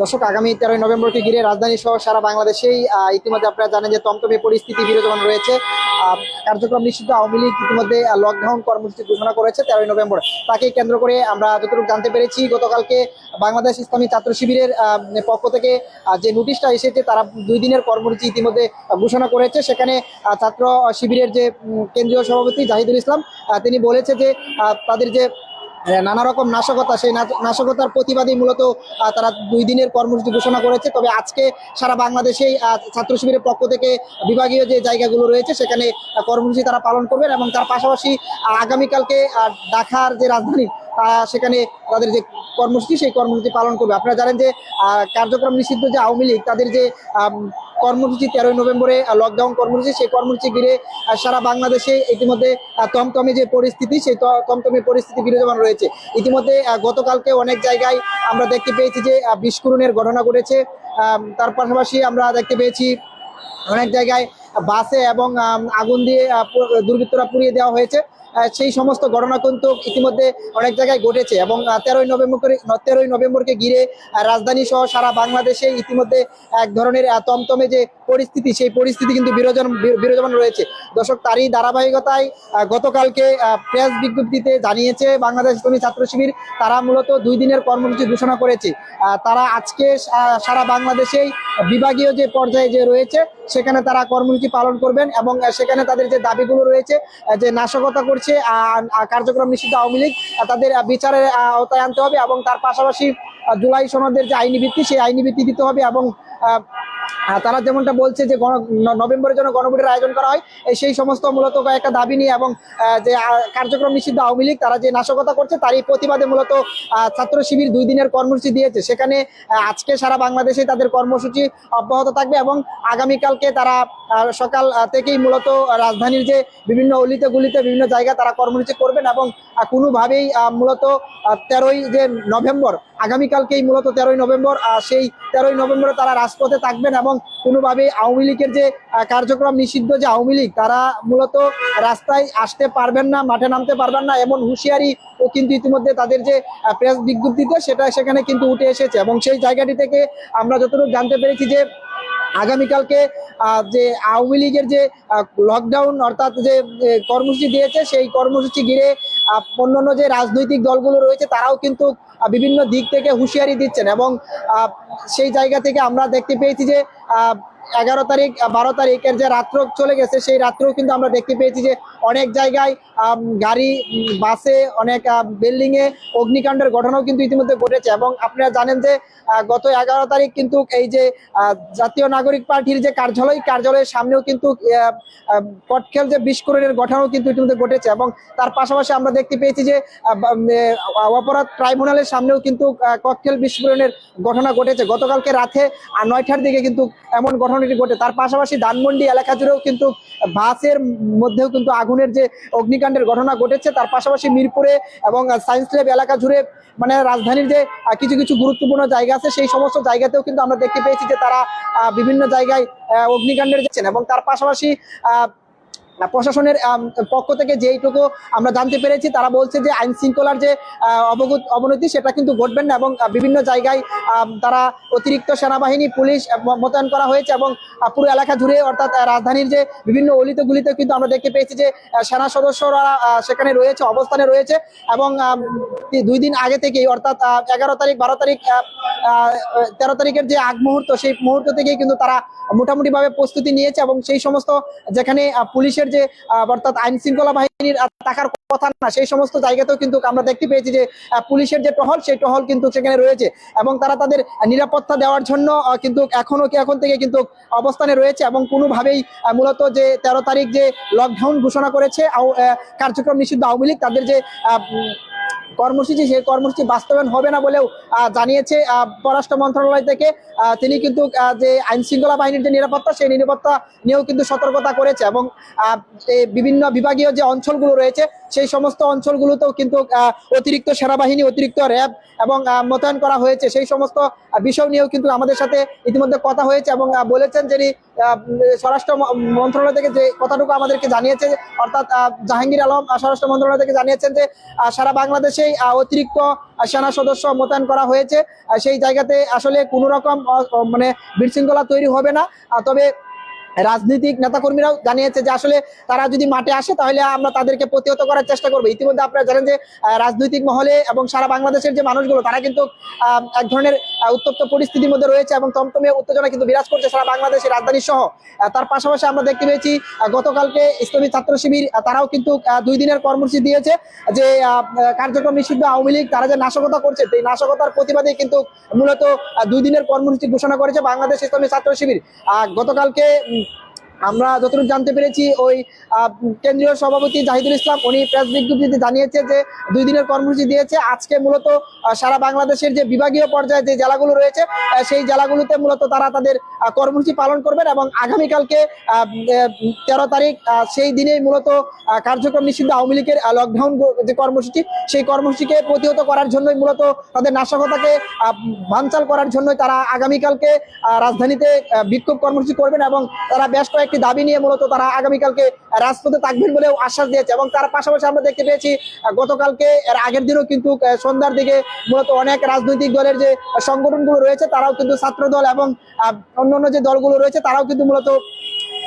দর্শক, আগামী তেরোই নভেম্বরকে ঘিরে রাজধানী সহ সারা বাংলাদেশেই ইতিমধ্যে আপনারা জানেন যে তমতমে পরিস্থিতি বিরাজমান রয়েছে। কার্যক্রম নিষিদ্ধ আওয়ামী লীগ ইতিমধ্যে লকডাউন কর্মসূচি ঘোষণা করেছে তেরোই নভেম্বর। তাকে কেন্দ্র করে আমরা যতটুকু জানতে পেরেছি, গতকালকে বাংলাদেশ ইসলামী ছাত্র শিবিরের পক্ষ থেকে যে নোটিশটা এসেছে, তারা দুই দিনের কর্মসূচি ইতিমধ্যে ঘোষণা করেছে। সেখানে ছাত্র শিবিরের যে কেন্দ্রীয় সভাপতি জাহিদুল ইসলাম তিনি বলেছে যে তাদের যে নানা রকম নাশকতা, সেই নাশকতার প্রতিবাদী মূলত তারা দুই দিনের কর্মসূচি ঘোষণা করেছে। তবে আজকে সারা বাংলাদেশেই ছাত্র শিবিরের পক্ষ থেকে বিভাগীয় যে জায়গাগুলো রয়েছে, সেখানে কর্মসূচি তারা পালন করবেন এবং তার পাশাপাশি আগামীকালকে ঢাকার যে রাজধানী সেখানে তাদের যে কর্মসূচি, সেই কর্মসূচি পালন করবে। আপনারা জানেন যে কার্যক্রম নিষিদ্ধ যে আওয়ামী লীগ, তাদের যে কর্মসূচি তেরোই নভেম্বরে লকডাউন কর্মসূচি, সেই কর্মসূচি ঘিরে সারা বাংলাদেশে ইতিমধ্যে তমতমে যে পরিস্থিতি, সেই তমতমে পরিস্থিতি বিরাজমান রয়েছে। ইতিমধ্যে গতকালকে অনেক জায়গায় আমরা দেখতে পেয়েছি যে বিস্ফোরণের ঘটনা ঘটেছে। তার পাশাপাশি আমরা দেখতে পেয়েছি অনেক জায়গায় বাসে এবং আগুন দিয়ে দুর্বৃত্তরা পুড়িয়ে দেওয়া হয়েছে। সেই সমস্ত ঘটনা কিন্তু ইতিমধ্যে অনেক জায়গায় ঘটেছে এবং তেরোই নভেম্বর তেরোই নভেম্বরকে ঘিরে রাজধানী সহ সারা বাংলাদেশে ইতিমধ্যে এক ধরনের তমতমে যে পরিস্থিতি, সেই পরিস্থিতি কিন্তু বিরাজন বিরাজমান রয়েছে। দর্শক, তারই ধারাবাহিকতায় গতকালকে প্রেস বিজ্ঞপ্তিতে জানিয়েছে বাংলাদেশ ইসলামী ছাত্র শিবির, তারা মূলত দুই দিনের কর্মসূচি ঘোষণা করেছে। তারা আজকে সারা বাংলাদেশেই বিভাগীয় যে পর্যায়ে যে রয়েছে, সেখানে তারা কর্মসূচি পালন করবেন এবং সেখানে তাদের যে দাবিগুলো রয়েছে যে নাশকতা করছে কার্যক্রম নিষিদ্ধ আওয়ামী লীগ তাদের বিচারের আওতায় আনতে হবে এবং তার পাশাপাশি জুলাই সনদের যে আইনি ভিত্তি, সেই আইনি ভিত্তি দিতে হবে এবং তারা যেমনটা বলছে যে নভেম্বরের জন্য গণভোটের আয়োজন করা হয় সেই সমস্ত মূলত কয়েকটা দাবি নিয়ে এবং যে কার্যক্রম নিষিদ্ধ আওয়ামী লীগ, তারা যে নাশকতা করছে তারই প্রতিবাদে মূলত ছাত্র শিবির দুই দিনের কর্মসূচি দিয়েছে। সেখানে আজকে সারা বাংলাদেশে তাদের কর্মসূচি অব্যাহত থাকবে এবং আগামীকালকে তারা সকাল থেকেই মূলত রাজধানীর যে বিভিন্ন অলিতে গুলিতে বিভিন্ন জায়গায় তারা কর্মসূচি করবেন এবং কোনোভাবেই মূলত তেরোই যে নভেম্বর, আগামীকালকেই মূলত তেরোই নভেম্বর সেই তেরোই নভেম্বরে তারা রাজপথে থাকবেন এবং কোনোভাবে আওয়ামী লীগের যে কার্যক্রম নিষিদ্ধ যে আওয়ামী লীগ, তারা মূলত রাস্তায় আসতে পারবেন না, মাঠে নামতে পারবেন না এমন হুঁশিয়ারি ও কিন্তু ইতিমধ্যে তাদের যে প্রেস বিজ্ঞপ্তিতে সেটা সেখানে কিন্তু উঠে এসেছে এবং সেই জায়গাটি থেকে আমরা যতটুকু জানতে পেরেছি যে, আগামীকালকে যে আওয়ামী লীগের যে লকডাউন অর্থাৎ যে কর্মসূচি দিয়েছে, সেই কর্মসূচি ঘিরে অন্যান্য যে রাজনৈতিক দলগুলো রয়েছে, তারাও কিন্তু বিভিন্ন দিক থেকে হুঁশিয়ারি দিচ্ছেন এবং সেই জায়গা থেকে আমরা দেখতে পেয়েছি যে এগারো তারিখ বারো তারিখের যে রাত্র চলে গেছে, সেই রাত্রেও কিন্তু আমরা দেখতে পেয়েছি যে অনেক জায়গায় গাড়ি বাসে অনেক বিল্ডিং এ অগ্নিকাণ্ডের ঘটনাও কিন্তু ইতিমধ্যে ঘটেছে। এবং আপনারা জানেন যে গত এগারো তারিখ কিন্তু এই যে জাতীয় নাগরিক পার্টির যে কার্যালয়, কার্যালয়ের সামনেও কিন্তু কটখেল যে বিস্ফোরণের ঘটনাও কিন্তু ইতিমধ্যে ঘটেছে। এবং তার পাশাপাশি আমরা দেখতে পেয়েছি যে অপরাধ ট্রাইব্যুনালের সামনেও কিন্তু ককটেল বিস্ফোরণের ঘটনা ঘটেছে। গতকালকে রাতে নয়টার দিকে কিন্তু এমন ঘটনাটি ঘটে। তার পাশাপাশি ধানমন্ডি এলাকা জুড়েও কিন্তু বাসের মধ্যেও কিন্তু আগুনের যে অগ্নিকাণ্ডের ঘটনা ঘটেছে, তার পাশাপাশি মিরপুরে এবং সায়েন্স ল্যাব এলাকা জুড়ে মানে রাজধানীর যে কিছু কিছু গুরুত্বপূর্ণ জায়গা আছে, সেই সমস্ত জায়গাতেও কিন্তু আমরা দেখতে পেয়েছি যে তারা বিভিন্ন জায়গায় অগ্নিকাণ্ডের যাচ্ছেন এবং তার পাশাপাশি প্রশাসনের পক্ষ থেকে যেইটুকু আমরা জানতে পেরেছি তারা বলছে যে আইন শৃঙ্খলার যে অবগত অবনতি সেটা কিন্তু ঘটবেন না এবং বিভিন্ন জায়গায় তারা অতিরিক্ত সেনাবাহিনী পুলিশ মোতায়েন করা হয়েছে এবং পুরো এলাকা জুড়ে অর্থাৎ রাজধানীর যে বিভিন্ন অলিতে গুলিতে কিন্তু আমরা দেখতে পেয়েছি যে সেনা সদস্যরা সেখানে রয়েছে অবস্থানে রয়েছে এবং দুই দিন আগে থেকেই অর্থাৎ এগারো তারিখ বারো তারিখ তেরো তারিখের যে আগ মুহূর্ত সেই মুহূর্ত থেকেই কিন্তু তারা মোটামুটি ভাবে প্রস্তুতি নিয়েছে এবং সেই সমস্ত যেখানে আহ, পুলিশের যে অর্থাৎ আইন শৃঙ্খলা বাহিনীর থাকার কথা না, সেই সমস্ত জায়গাতেও কিন্তু আমরা দেখতে পেয়েছি যে পুলিশের যে টহল, সেই টহল কিন্তু সেখানে রয়েছে এবং তারা তাদের নিরাপত্তা দেওয়ার জন্য কিন্তু এখনও কি এখন থেকে কিন্তু অবস্থানে রয়েছে এবং কোনোভাবেই মূলত যে তেরো তারিখ যে লকডাউন ঘোষণা করেছে কার্যক্রম নিষিদ্ধ আওয়ামী লীগ, তাদের যে কর্মসূচি, সেই কর্মসূচি বাস্তবায়ন হবে না বলেও জানিয়েছে পররাষ্ট্র মন্ত্রণালয় থেকে। তিনি কিন্তু যে আইন শৃঙ্খলা বাহিনীর যে নিরাপত্তা, সেই নিরাপত্তা নিয়েও কিন্তু সতর্কতা করেছে এবং বিভিন্ন বিভাগীয় যে অঞ্চলগুলো রয়েছে, সেই সমস্ত অঞ্চলগুলোতেও কিন্তু অতিরিক্ত সেনাবাহিনী, অতিরিক্ত র্যাব এবং মোতায়েন করা হয়েছে। সেই সমস্ত বিষয় নিয়েও কিন্তু আমাদের সাথে ইতিমধ্যে কথা হয়েছে এবং বলেছেন যিনি স্বরাষ্ট্র মন্ত্রণালয় থেকে যে কথাটুকু আমাদেরকে জানিয়েছে, অর্থাৎ জাহাঙ্গীর আলম স্বরাষ্ট্র মন্ত্রণালয় থেকে জানিয়েছেন যে সারা বাংলাদেশেই অতিরিক্ত সেনা সদস্য মোতায়েন করা হয়েছে। সেই জায়গাতে আসলে কোনো রকম মানে বিশৃঙ্খলা তৈরি হবে না। তবে রাজনৈতিক নেতাকর্মীরাও জানিয়েছে যে আসলে তারা যদি মাঠে আসে তাহলে আমরা তাদেরকে প্রতিহত করার চেষ্টা করব। ইতিমধ্যে আপনারা জানেন যে রাজনৈতিক মহলে এবং সারা বাংলাদেশের যে মানুষগুলো, তারা কিন্তু এক ধরনের উত্তপ্ত পরিস্থিতির মধ্যে রয়েছে এবং তমতমে উত্তেজনা কিন্তু বিরাজ করছে সারা বাংলাদেশের রাজধানী সহ। তার পাশাপাশি আমরা দেখতে পেয়েছি গতকালকে ইসলামী ছাত্র শিবির তারাও কিন্তু দুই দিনের কর্মসূচি দিয়েছে যে কার্যক্রম নিষিদ্ধ আওয়ামী লীগ, তারা যে নাশকতা করছে এই নাশকতার প্রতিবাদে কিন্তু মূলত দুই দিনের কর্মসূচি ঘোষণা করেছে বাংলাদেশ ইসলামী ছাত্র শিবির। গতকালকে আমরা যতটুকু জানতে পেরেছি, ওই কেন্দ্রীয় সভাপতি জাহিদুল ইসলাম, উনি প্রেস বিজ্ঞপ্তিতে জানিয়েছে যে দুই দিনের কর্মসূচি দিয়েছে। আজকে মূলত সারা বাংলাদেশের যে বিভাগীয় পর্যায়ে যে জেলাগুলো রয়েছে সেই জেলাগুলোতে মূলত তারা তাদের কর্মসূচি পালন করবেন এবং আগামীকালকে তেরো তারিখ সেই দিনেই মূলত কার্যক্রম নিষিদ্ধ আওয়ামী লীগের লকডাউন যে কর্মসূচি, সেই কর্মসূচিকে প্রতিহত করার জন্যই মূলত তাদের নাশকতাকে বানচাল করার জন্যই তারা আগামীকালকে রাজধানীতে বিক্ষোভ কর্মসূচি করবেন এবং তারা বেশ কয়েকটি দাবি নিয়ে মূলত তারা আগামীকালকে রাজপথে থাকবেন বলেও আশ্বাস দিয়েছে এবং তার পাশাপাশি আমরা দেখতে পেয়েছি গতকালকে এর আগের দিনও কিন্তু সন্ধ্যার দিকে মূলত অনেক রাজনৈতিক দলের যে সংগঠনগুলো রয়েছে তারাও কিন্তু ছাত্র দল এবং অন্যান্য যে দলগুলো রয়েছে তারাও কিন্তু মূলত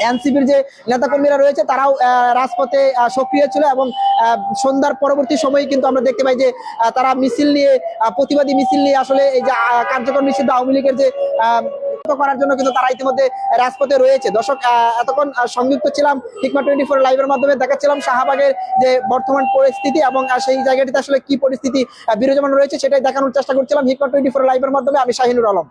এনসিপির যে নেতাকর্মীরা রয়েছে তারাও রাজপথে সক্রিয় ছিল এবং সন্ধ্যার পরবর্তী সময়ে কিন্তু আমরা দেখতে পাই যে তারা মিছিল নিয়ে প্রতিবাদী মিছিল নিয়ে আসলে এই যে কার্যক্রম নিষিদ্ধ আওয়ামী লীগের যে করার জন্য কিন্তু তারা ইতিমধ্যে রাজপথে রয়েছে। দর্শক এতক্ষণ সংযুক্ত ছিলাম হিকমা টোয়েন্টি ফোর লাইভের মাধ্যমে। দেখাচ্ছিলাম শাহবাগের যে বর্তমান পরিস্থিতি এবং সেই জায়গাটিতে আসলে কি পরিস্থিতি বিরাজমান রয়েছে সেটাই দেখানোর চেষ্টা করছিলাম হিকমা টোয়েন্টি ফোর লাইভের মাধ্যমে। আমি শাহিনুর আলম।